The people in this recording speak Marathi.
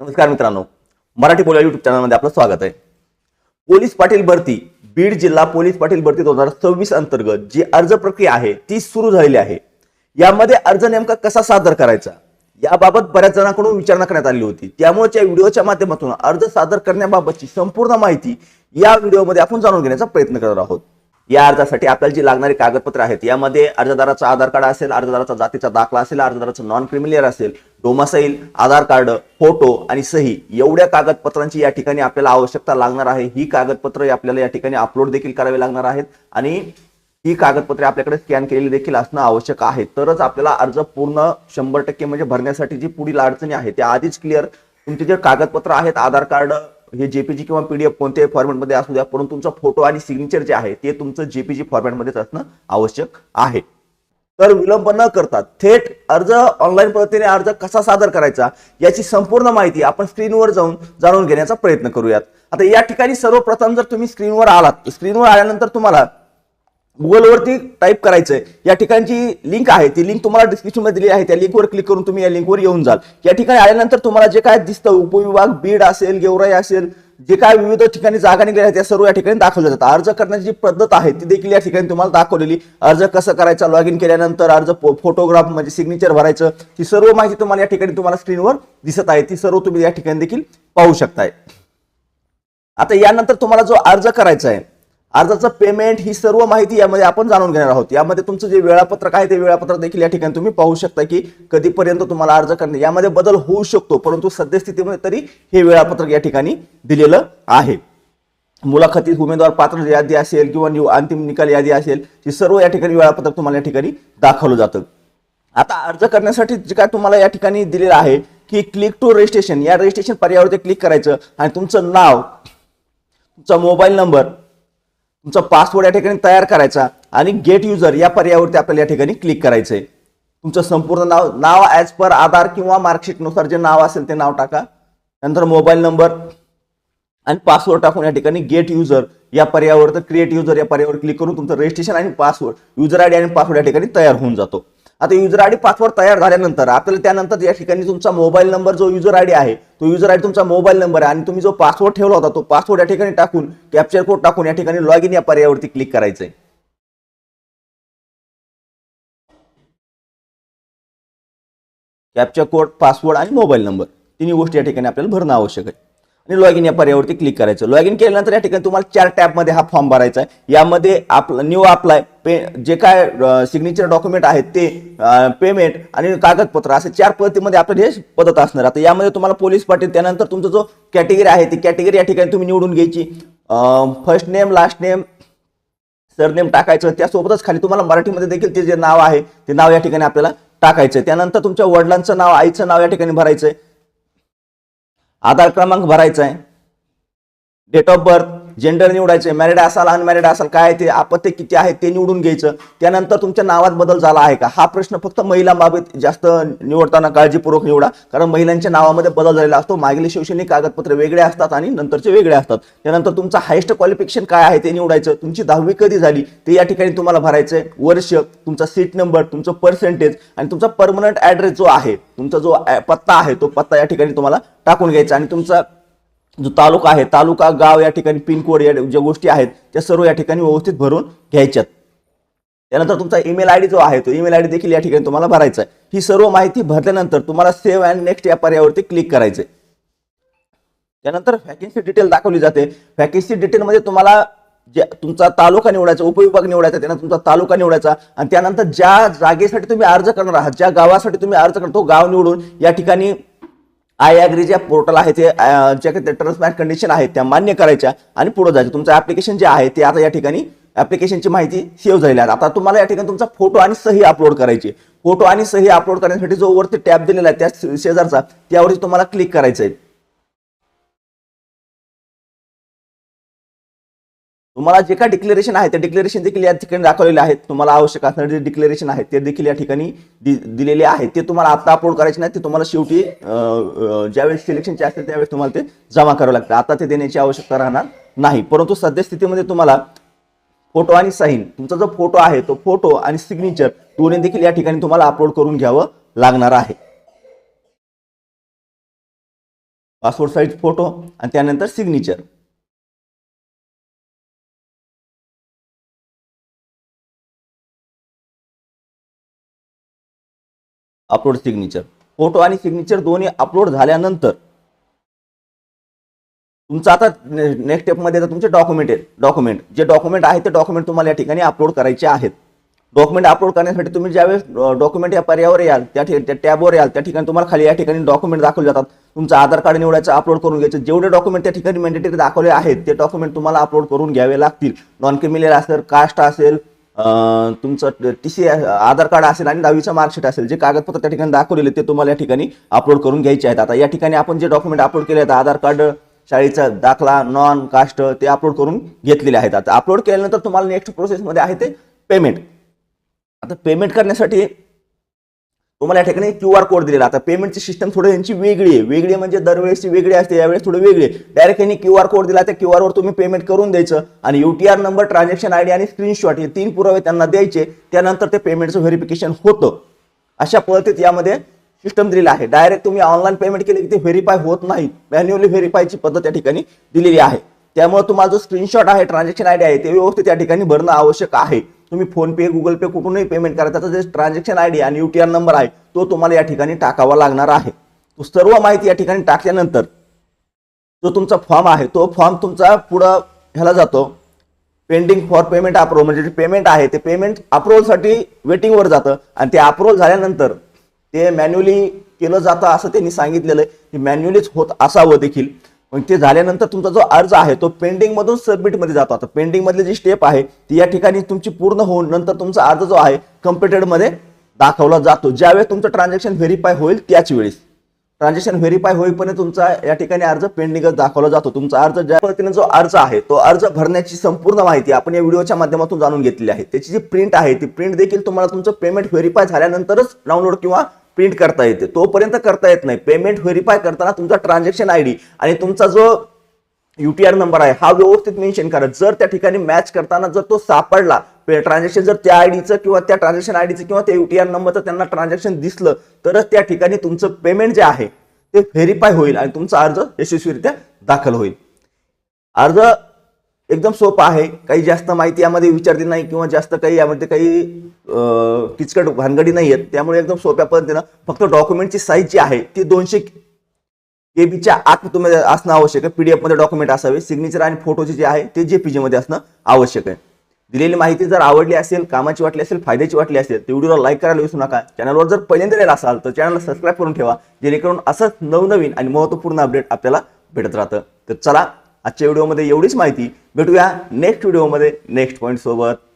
नमस्कार मित्रांनो मराठी बोला युट्यूब चॅनलमध्ये आपलं स्वागत आहे. पोलीस पाटील भरती बीड जिल्हा पोलीस पाटील भरती दोन हजार सव्वीस अंतर्गत जी अर्ज प्रक्रिया आहे ती सुरू झालेली आहे. यामध्ये अर्ज नेमका कसा सादर करायचा? याबाबत बऱ्याच जणांकडून विचारणा करण्यात आली होती. त्यामुळे या व्हिडिओच्या माध्यमातून अर्ज सादर करण्याबाबतची संपूर्ण माहिती या व्हिडिओमध्ये आपण जाणून घेण्याचा प्रयत्न करत आहोत. या अर्जासाठी आपल्याला जी लागणारी कागदपत्र आहेत यामध्ये अर्जदाराचं आधार कार्ड असेल अर्जदाराचा जातीचा दाखला असेल अर्जदाराचं नॉन क्रिमिलियर असेल डोमासाईल आधार कार्ड फोटो आणि सही एवढ्या कागदपत्रांची या ठिकाणी आपल्याला आवश्यकता लागणार आहे. ही कागदपत्र आपल्याला या ठिकाणी अपलोड देखील करावे लागणार आहेत आणि ही कागदपत्रे आपल्याकडे स्कॅन केलेली देखील असणं आवश्यक आहे. तरच आपल्याला अर्ज पूर्ण शंभर टक्के म्हणजे भरण्यासाठी जी पुढील अडचणी आहे त्या आधीच क्लिअर तुमचे जे कागदपत्र आहेत आधार कार्ड हे जेपीजी किंवा पीडीएफ कोणत्याही फॉर्मॅटमध्ये असू द्या परंतु तुमचा फोटो आणि सिग्नेचर जे आहे ते तुमचं जेपीजी फॉर्मॅटमध्येच असणं आवश्यक आहे. तर विलंब न करता थेट अर्ज ऑनलाईन पद्धतीने अर्ज कसा सादर करायचा याची संपूर्ण माहिती आपण स्क्रीनवर जाऊन जाणून घेण्याचा प्रयत्न करूयात. आता या ठिकाणी सर्वप्रथम जर तुम्ही स्क्रीनवर आलात स्क्रीनवर आल्यानंतर तुम्हाला गुगलवरती टाईप करायचंय. या ठिकाणची लिंक आहे. ती लिंक तुम्हाला डिस्क्रिप्शनमध्ये दिली आहे. त्या लिंकवर क्लिक करून तुम्ही या लिंकवर येऊन जाल. या ठिकाणी आल्यानंतर तुम्हाला जे काय दिसतं उपविभाग बीड असेल गेवराई असेल जे काय विविध ठिकाणी जागा निघाल्या आहेत त्या सर्व या ठिकाणी दाखवल्या जातात. अर्ज करण्याची जी पद्धत आहे ती देखील या ठिकाणी तुम्हाला दाखवलेली. अर्ज कसं करायचा लॉग इन केल्यानंतर अर्ज फोटोग्राफ म्हणजे सिग्नेचर भरायचं ती सर्व माहिती तुम्हाला या ठिकाणी तुम्हाला स्क्रीनवर दिसत आहे. ती सर्व तुम्ही या ठिकाणी देखील पाहू शकताय. आता यानंतर तुम्हाला जो अर्ज करायचा आहे अर्जाचं पेमेंट ही सर्व माहिती यामध्ये आपण जाणून घेणार आहोत. यामध्ये तुमचं जे वेळापत्रक आहे ते वेळापत्रक देखील या ठिकाणी तुम्ही पाहू शकता की कधीपर्यंत तुम्हाला अर्ज करणे यामध्ये बदल होऊ शकतो परंतु सद्यस्थितीमध्ये तरी हे वेळापत्रक या ठिकाणी दिलेलं आहे. मुलाखतीत उमेदवार पात्र यादी असेल किंवा निव- अंतिम निकाल यादी असेल ही सर्व या ठिकाणी वेळापत्रक तुम्हाला या ठिकाणी दाखवलं जातं. आता अर्ज करण्यासाठी जे काय तुम्हाला या ठिकाणी दिलेलं आहे की क्लिक टू रजिस्ट्रेशन या रजिस्ट्रेशन पर्यायावरती क्लिक करायचं आणि तुमचं नाव तुमचा मोबाईल नंबर तुमचा पासवर्ड या ठिकाणी तयार करायचा आणि गेट युजर या पर्यायावरती आपल्याला या ठिकाणी क्लिक करायचंय. तुमचं संपूर्ण नाव नाव ॲज पर आधार किंवा मार्कशीटनुसार जे नाव असेल ते नाव टाका. नंतर मोबाईल नंबर आणि पासवर्ड टाकून या ठिकाणी गेट युजर या पर्यायावर तर क्रिएट युजर या पर्यायावर क्लिक करून तुमचं रजिस्ट्रेशन आणि पासवर्ड युजर आय डी आणि पासवर्ड या ठिकाणी तयार होऊन जातो. आता युजर आयडी पासवर्ड तयार झाल्यानंतर आपल्याला त्यानंतर या ठिकाणी तुमचा मोबाईल नंबर जो युजर आयडी आहे तो युजर आयडी तुमचा मोबाईल नंबर आहे आणि तुम्ही जो पासवर्ड ठेवला होता तो पासवर्ड या ठिकाणी टाकून कॅप्चर कोड टाकून या ठिकाणी लॉग इन या पर्यायावरती क्लिक करायचंय. कॅप्चर कोड पासवर्ड आणि मोबाईल नंबर तिन्ही गोष्टी या ठिकाणी आपल्याला भरणं आवश्यक आहे. आणि लॉग इन या पर्यायावरती क्लिक करायचं. लॉग इन केल्यानंतर या ठिकाणी तुम्हाला चार टॅबमध्ये हा फॉर्म भरायचा आहे. यामध्ये आपलं न्यू अप्लाय पे जे काय सिग्नेचर डॉक्युमेंट आहेत ते पेमेंट आणि कागदपत्र असे चार पद्धतीमध्ये आपल्याला हे पद्धत असणार. आता यामध्ये तुम्हाला पोलीस पाटील त्यानंतर तुमचा जो कॅटेगरी आहे ती कॅटेगरी या ठिकाणी तुम्ही निवडून घ्यायची. First name last name surname टाकायचं. त्यासोबतच खाली तुम्हाला मराठीमध्ये देखील ते जे नाव आहे ते नाव या ठिकाणी आपल्याला टाकायचं त्यानंतर तुमच्या वडिलांचं नाव आईचं नाव या ठिकाणी भरायचंय आधार क्रमांक भरायचा आहे. डेट ऑफ बर्थ जेंडर निवडायचं मॅरिड असाल अनमॅरिड असाल काय ते आपत्ते किती आहे ते निवडून घ्यायचं. त्यानंतर तुमच्या नावात बदल झाला आहे का? हा प्रश्न फक्त महिलांबाबत जास्त निवडताना काळजीपूर्वक निवडा. कारण महिलांच्या नावामध्ये बदल झालेला असतो. मागील शैक्षणिक कागदपत्र वेगळे असतात आणि नंतरचे वेगळे असतात. त्यानंतर तुमचं हायेस्ट क्वालिफिकेशन काय आहे ते निवडायचं. तुमची दहावी कधी झाली ते या ठिकाणी तुम्हाला भरायचंय. वर्ष तुमचा सीट नंबर तुमचं पर्सेंटेज आणि तुमचा परमनंट ऍड्रेस जो आहे तुमचा जो पत्ता आहे तो पत्ता या ठिकाणी तुम्हाला टाकून घ्यायचा आणि तुमचा जो तालुका आहे तालुका गाव या ठिकाणी पिनकोड या ज्या गोष्टी आहेत त्या सर्व या ठिकाणी व्यवस्थित भरून घ्यायच्यात. त्यानंतर तुमचा ईमेल आय डी जो आहे तो ईमेल आय डी देखील या ठिकाणी तुम्हाला भरायचा आहे. ही सर्व माहिती भरल्यानंतर तुम्हाला सेव्ह अँड नेक्स्ट या पर्यायावरती क्लिक करायचे त्यानंतर व्हॅकन्सी डिटेल दाखवली जाते. व्हॅकन्सी डिटेलमध्ये तुम्हाला जे तुमचा तालुका निवडायचा उपविभाग निवडायचा त्यानंतर तुमचा तालुका निवडायचा आणि त्यानंतर ज्या जागेसाठी तुम्ही अर्ज करणार आहात ज्या गावासाठी तुम्ही अर्ज करणार तो गाव निवडून या ठिकाणी आय ॲग्री ज्या पोर्टल आहे ते ज्या काही टर्म्स अँड कंडिशन आहेत त्या मान्य करायच्या आणि पुढे जायचं. तुमचं ऍप्लिकेशन जे आहे ते आता या ठिकाणी ॲप्लिकेशनची माहिती सेव्ह झालेली आहे. आता तुम्हाला या ठिकाणी तुमचा फोटो आणि सही अपलोड करायची. फोटो आणि सही अपलोड करण्यासाठी जो वरती टॅब दिलेला आहे त्या शेजारचा त्यावरती तुम्हाला क्लिक करायचं आहे. तुम्हाला जे काय डिक्लेरेशन आहे ते डिक्लेरेशन देखील या ठिकाणी दाखवलेले आहेत. तुम्हाला आवश्यक असणारे जे डिक्लेरेशन आहे ते देखील या ठिकाणी दिलेले आहे. ते तुम्हाला आता अपलोड करायचे नाही ते तुम्हाला शेवटी ज्यावेळेस सिलेक्शनचे असते त्यावेळेस तुम्हाला ते जमा करावं लागतं आता ते देण्याची आवश्यकता राहणार नाही. परंतु सद्यस्थितीमध्ये तुम्हाला फोटो आणि साईन तुमचा जो फोटो आहे तो फोटो आणि सिग्नेचर दोन्ही देखील या ठिकाणी तुम्हाला अपलोड करून घ्यावं लागणार आहे. पासपोर्ट साईज फोटो आणि त्यानंतर सिग्नेचर अपलोड सिग्नेचर फोटो आणि सिग्नेचर दोन्ही अपलोड झाल्यानंतर तुमचं आता नेक्स्ट स्टेपमध्ये तुमचे डॉक्युमेंट आहेत. डॉक्युमेंट जे डॉक्युमेंट आहे ते डॉक्युमेंट तुम्हाला या ठिकाणी अपलोड करायचे आहेत. डॉक्युमेंट अपलोड करण्यासाठी तुम्ही ज्यावेळेस डॉक्युमेंट या पर्यावर याल त्या ठिकाणी त्या टॅबवर याल त्या ठिकाणी तुम्हाला खाली या ठिकाणी डॉक्युमेंट दाखवले जातात. तुमचं आधार कार्ड निवडायचं अपलोड करून घ्यायचं. जेवढे डॉक्युमेंट त्या ठिकाणी मॅन्डेटरी दाखवले आहेत ते डॉक्युमेंट तुम्हाला अपलोड करून घ्यावे लागतील. नॉन क्रिमिनल असेल कास्ट असेल तुमचं टी सी आधार कार्ड असेल आणि दहावीचं मार्कशीट असेल जे कागदपत्र त्या ठिकाणी दाखवलेले ते तुम्हाला या ठिकाणी अपलोड करून घ्यायचे आहेत. आता या ठिकाणी आपण जे डॉक्युमेंट अपलोड केले आहेत आधार कार्ड शाळेचा दाखला नॉन कास्ट ते अपलोड करून घेतलेले आहेत. आता अपलोड केल्यानंतर तुम्हाला नेक्स्ट प्रोसेसमध्ये आहे ते पेमेंट आता पेमेंट करण्यासाठी तुम्हाला या ठिकाणी क्यू आर कोड दिलेला आता पेमेंटची सिस्टम थोडी यांची वेगळी आहे. वेगळी म्हणजे दरवेळेसची वेगळी असते यावेळेस थोडी वेगळी आहे. डायरेक्ट यांनी क्यू आर कोड दिला त्या क्यू वर तुम्ही पेमेंट करून द्यायचं आणि युटीआर नंबर ट्रान्झॅक्शन आयडी आणि स्क्रीनशॉट हे तीन पुरावे त्यांना द्यायचे. त्यानंतर ते पेमेंटचं व्हेरिफिकेशन होतं. अशा पद्धतीत यामध्ये सिस्टम दिलेलं आहे. डायरेक्ट तुम्ही ऑनलाईन पेमेंट केले की ते व्हेरीफाय होत नाही. मॅन्युअली व्हेरीफायची पद्धत या ठिकाणी दिलेली आहे. त्यामुळे तुम्हाला जो स्क्रीनशॉट आहे ट्रान्झॅक्शन आयडी आहे ते व्यवस्थित त्या ठिकाणी भरणं आवश्यक आहे. तुम्ही फोन पे गुगल पे कुठूनही पेमेंट करा त्याचा जे ट्रान्झॅक्शन आय डी आणि यू टी आर नंबर आहे तो तुम्हाला या ठिकाणी टाकावा लागणार आहे. तो सर्व माहिती या ठिकाणी टाकल्यानंतर जो तुमचा फॉर्म आहे तो फॉर्म तुमचा पुढं ह्याला जातो. पेंडिंग फॉर पेमेंट अप्रूव्ह म्हणजे जे पेमेंट आहे ते पेमेंट अप्रुव्हलसाठी वेटिंगवर जातं. आणि ते अप्रुव्हल झाल्यानंतर ते मॅन्युअली केलं जातं असं त्यांनी सांगितलेलं आहे. की मॅन्युअलीच होत असावं देखील. मग ते झाल्यानंतर तुमचा जो अर्ज आहे तो पेंडिंग मधून जातो. आता पेंडिंग मधली जी स्टेप आहे ती या ठिकाणी तुमची पूर्ण होऊन नंतर तुमचा अर्ज जो आहे कम्प्युटेडमध्ये दाखवला जातो. ज्यावेळेस तुमचं ट्रान्झॅक्शन व्हेरीफाय होईल त्याच वेळेस. ट्रान्झॅक्शन व्हेरीफाय होईपर्यंत तुमचा या ठिकाणी अर्ज पेंडिंगच दाखवला जातो. तुमचा अर्ज ज्या पद्धतीने जो अर्ज आहे तो अर्ज भरण्याची संपूर्ण माहिती आपण या व्हिडिओच्या माध्यमातून जाणून घेतलेली आहे. त्याची जी प्रिंट आहे ती प्रिंट देखील तुम्हाला तुमचं पेमेंट व्हेरीफाय झाल्यानंतरच डाउनलोड किंवा प्रिंट करता येते. तोपर्यंत करता येत नाही. पेमेंट व्हेरीफाय करताना तुमचा ट्रान्झॅक्शन आयडी आणि तुमचा जो युटीआर नंबर आहे हा व्यवस्थित मेन्शन करा. जर त्या ठिकाणी मॅच करताना जर तो सापडला ट्रान्झॅक्शन जर त्या आयडीचं किंवा त्या ट्रान्झॅक्शन आयडीचं किंवा त्या युटीआर नंबरचं त्यांना ट्रान्झॅक्शन दिसलं तरच त्या ठिकाणी तुमचं पेमेंट जे आहे ते व्हेरीफाय होईल आणि तुमचा अर्ज यशस्वीरित्या दाखल होईल. अर्ज एकदम सोपं आहे. काही जास्त माहिती यामध्ये विचारली नाही किंवा जास्त काही यामध्ये काही किचकट भानगडी नाही आहेत. त्यामुळे एकदम सोप्या पद्धतीनं फक्त डॉक्युमेंटची साईज जी आहे ती दोनशे केबीच्या आत तुम्ही असणं आवश्यक आहे. पीडीएफमध्ये डॉक्युमेंट असावे. सिग्नेचर आणि फोटोचे जे आहे ते जे मध्ये असणं आवश्यक आहे. दिलेली माहिती जर आवडली असेल कामाची वाटली असेल फायद्याची वाटली असेल तर व्हिडिओला लाईक करायला विसरू नका. चॅनलवर जर पहिल्यांदा राहिला असाल तर चॅनलला सबस्क्राईब करून ठेवा. जेणेकरून असंच नवनवीन आणि महत्त्वपूर्ण अपडेट आपल्याला भेटत राहतं. तर चला आजच्या व्हिडिओमध्ये एवढीच माहिती. भेटूया नेक्स्ट व्हिडिओमध्ये. नेक्स्ट पॉईंट सोबत.